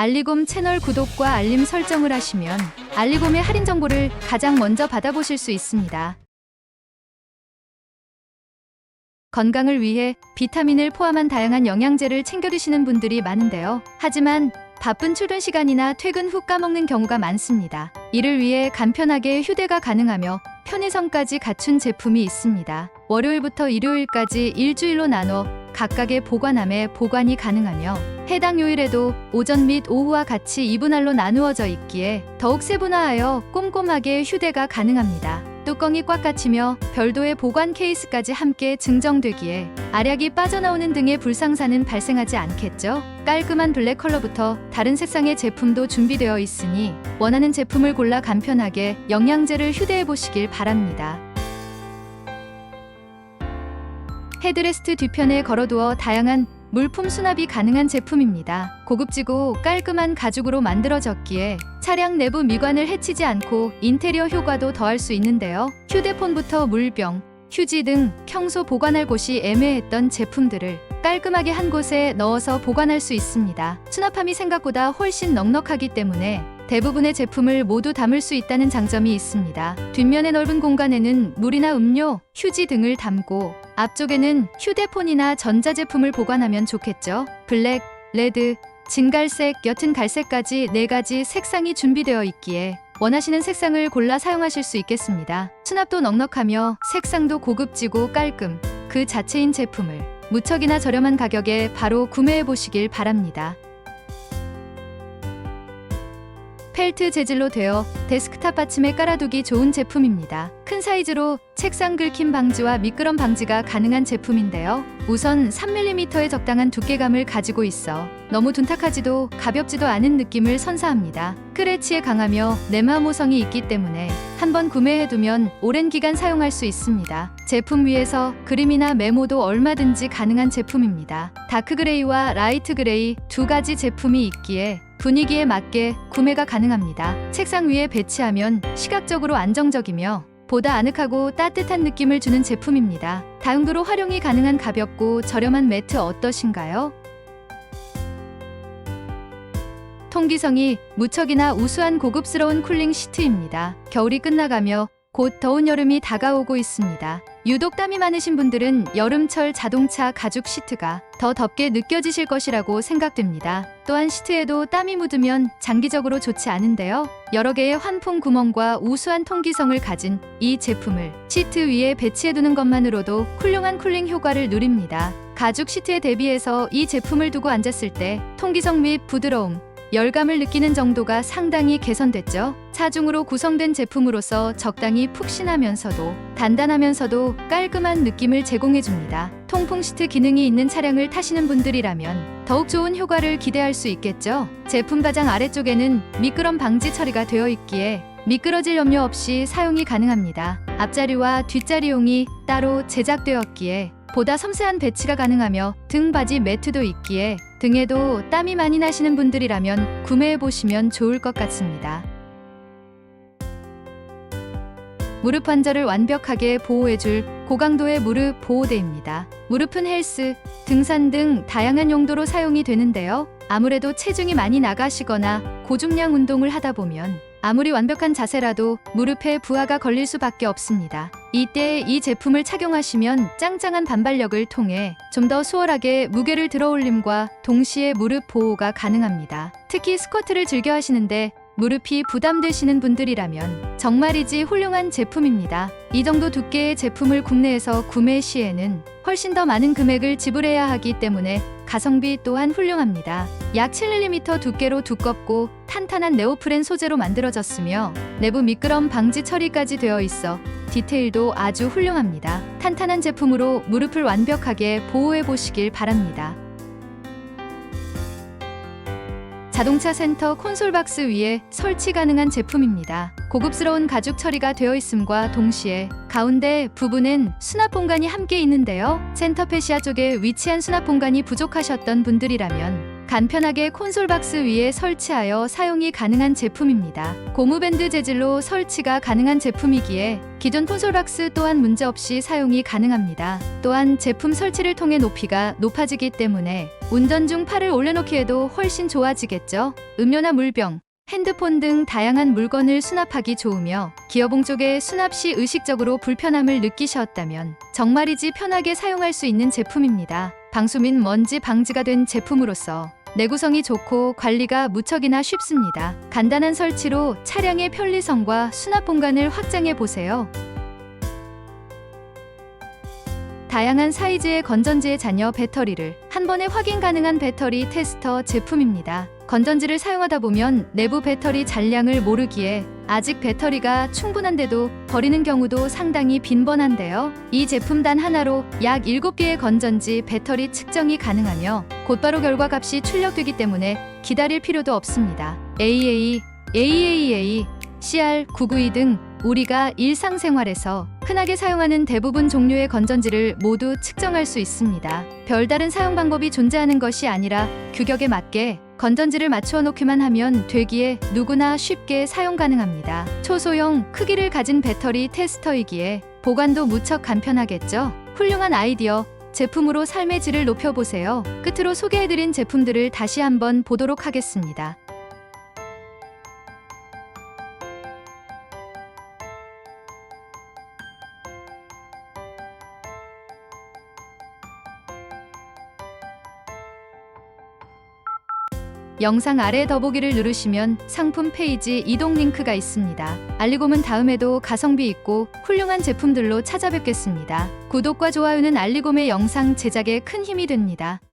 알리곰 채널 구독과 알림 설정을 하시면 알리곰의 할인 정보를 가장 먼저 받아보실 수 있습니다. 건강을 위해 비타민을 포함한 다양한 영양제를 챙겨 드시는 분들이 많은데요. 하지만 바쁜 출근 시간이나 퇴근 후 까먹는 경우가 많습니다. 이를 위해 간편하게 휴대가 가능하며 편의성까지 갖춘 제품이 있습니다. 월요일부터 일요일까지 일주일로 나눠 각각의 보관함에 보관이 가능하며 해당 요일에도 오전 및 오후와 같이 2분할로 나누어져 있기에 더욱 세분화하여 꼼꼼하게 휴대가 가능합니다. 뚜껑이 꽉 닫히며 별도의 보관 케이스까지 함께 증정되기에 알약이 빠져나오는 등의 불상사는 발생하지 않겠죠? 깔끔한 블랙 컬러부터 다른 색상의 제품도 준비되어 있으니 원하는 제품을 골라 간편하게 영양제를 휴대해 보시길 바랍니다. 헤드레스트 뒤편에 걸어두어 다양한 물품 수납이 가능한 제품입니다. 고급지고 깔끔한 가죽으로 만들어졌기에 차량 내부 미관을 해치지 않고 인테리어 효과도 더할 수 있는데요. 휴대폰부터 물병, 휴지 등 평소 보관할 곳이 애매했던 제품들을 깔끔하게 한 곳에 넣어서 보관할 수 있습니다. 수납함이 생각보다 훨씬 넉넉하기 때문에 대부분의 제품을 모두 담을 수 있다는 장점이 있습니다. 뒷면의 넓은 공간에는 물이나 음료, 휴지 등을 담고 앞쪽에는 휴대폰이나 전자제품을 보관하면 좋겠죠. 블랙, 레드, 진갈색, 옅은 갈색까지 네 가지 색상이 준비되어 있기에 원하시는 색상을 골라 사용하실 수 있겠습니다. 수납도 넉넉하며 색상도 고급지고 깔끔, 그 자체인 제품을 무척이나 저렴한 가격에 바로 구매해 보시길 바랍니다. 펠트 재질로 되어 데스크탑 받침에 깔아두기 좋은 제품입니다. 큰 사이즈로 책상 긁힘 방지와 미끄럼 방지가 가능한 제품인데요. 우선 3mm의 적당한 두께감을 가지고 있어 너무 둔탁하지도 가볍지도 않은 느낌을 선사합니다. 크래치에 강하며 내마 모성이 있기 때문에 한번 구매해두면 오랜 기간 사용할 수 있습니다. 제품 위에서 그림이나 메모도 얼마든지 가능한 제품입니다. 다크 그레이와 라이트 그레이 두 가지 제품이 있기에 분위기에 맞게 구매가 가능합니다. 책상 위에 배치하면 시각적으로 안정적이며 보다 아늑하고 따뜻한 느낌을 주는 제품입니다. 다용도로 활용이 가능한 가볍고 저렴한 매트 어떠신가요? 통기성이 무척이나 우수한 고급스러운 쿨링 시트입니다. 겨울이 끝나가며 곧 더운 여름이 다가오고 있습니다. 유독 땀이 많으신 분들은 여름철 자동차 가죽 시트가 더 덥게 느껴지실 것이라고 생각됩니다. 또한 시트에도 땀이 묻으면 장기적으로 좋지 않은데요. 여러 개의 환풍 구멍과 우수한 통기성을 가진 이 제품을 시트 위에 배치해두는 것만으로도 훌륭한 쿨링 효과를 누립니다. 가죽 시트에 대비해서 이 제품을 두고 앉았을 때 통기성 및 부드러움, 열감을 느끼는 정도가 상당히 개선됐죠. 차중으로 구성된 제품으로서 적당히 푹신하면서도 단단하면서도 깔끔한 느낌을 제공해줍니다. 통풍 시트 기능이 있는 차량을 타시는 분들이라면 더욱 좋은 효과를 기대할 수 있겠죠. 제품 가장 아래쪽에는 미끄럼 방지 처리가 되어 있기에 미끄러질 염려 없이 사용이 가능합니다. 앞자리와 뒷자리용이 따로 제작되었기에 보다 섬세한 배치가 가능하며 등 바지 매트도 있기에 등에도 땀이 많이 나시는 분들이라면 구매해 보시면 좋을 것 같습니다. 무릎 관절을 완벽하게 보호해줄 고강도의 무릎 보호대입니다. 무릎은 헬스, 등산 등 다양한 용도로 사용이 되는데요. 아무래도 체중이 많이 나가시거나 고중량 운동을 하다 보면 아무리 완벽한 자세라도 무릎에 부하가 걸릴 수밖에 없습니다. 이때 이 제품을 착용하시면 짱짱한 반발력을 통해 좀 더 수월하게 무게를 들어올림과 동시에 무릎 보호가 가능합니다. 특히 스쿼트를 즐겨 하시는데 무릎이 부담되시는 분들이라면 정말이지 훌륭한 제품입니다. 이 정도 두께의 제품을 국내에서 구매 시에는 훨씬 더 많은 금액을 지불해야 하기 때문에 가성비 또한 훌륭합니다. 약 7mm 두께로 두껍고 탄탄한 네오프렌 소재로 만들어졌으며 내부 미끄럼 방지 처리까지 되어 있어 디테일도 아주 훌륭합니다. 탄탄한 제품으로 무릎을 완벽하게 보호해 보시길 바랍니다. 자동차 센터 콘솔 박스 위에 설치 가능한 제품입니다. 고급스러운 가죽 처리가 되어 있음과 동시에 가운데 부분엔 수납 공간이 함께 있는데요. 센터 페시아 쪽에 위치한 수납 공간이 부족하셨던 분들이라면 간편하게 콘솔 박스 위에 설치하여 사용이 가능한 제품입니다. 고무밴드 재질로 설치가 가능한 제품이기에 기존 콘솔 박스 또한 문제없이 사용이 가능합니다. 또한 제품 설치를 통해 높이가 높아지기 때문에 운전 중 팔을 올려놓기에도 훨씬 좋아지겠죠. 음료나 물병, 핸드폰 등 다양한 물건을 수납하기 좋으며 기어봉 쪽에 수납 시 의식적으로 불편함을 느끼셨다면 정말이지 편하게 사용할 수 있는 제품입니다. 방수 및 먼지 방지가 된 제품으로서 내구성이 좋고 관리가 무척이나 쉽습니다. 간단한 설치로 차량의 편리성과 수납 공간을 확장해 보세요. 다양한 사이즈의 건전지의 잔여 배터리를 한 번에 확인 가능한 배터리 테스터 제품입니다. 건전지를 사용하다 보면 내부 배터리 잔량을 모르기에 아직 배터리가 충분한데도 버리는 경우도 상당히 빈번한데요. 이 제품 단 하나로 약 7개의 건전지 배터리 측정이 가능하며 곧바로 결과값이 출력되기 때문에 기다릴 필요도 없습니다. AA, AAA, CR992 등 우리가 일상생활에서 흔하게 사용하는 대부분 종류의 건전지를 모두 측정할 수 있습니다. 별다른 사용 방법이 존재하는 것이 아니라 규격에 맞게 건전지를 맞추어 놓기만 하면 되기에 누구나 쉽게 사용 가능합니다. 초소형 크기를 가진 배터리 테스터이기에 보관도 무척 간편하겠죠? 훌륭한 아이디어. 제품으로 삶의 질을 높여보세요. 끝으로 소개해드린 제품들을 다시 한번 보도록 하겠습니다. 영상 아래 더보기를 누르시면 상품 페이지 이동 링크가 있습니다. 알리곰은 다음에도 가성비 있고 훌륭한 제품들로 찾아뵙겠습니다. 구독과 좋아요는 알리곰의 영상 제작에 큰 힘이 됩니다.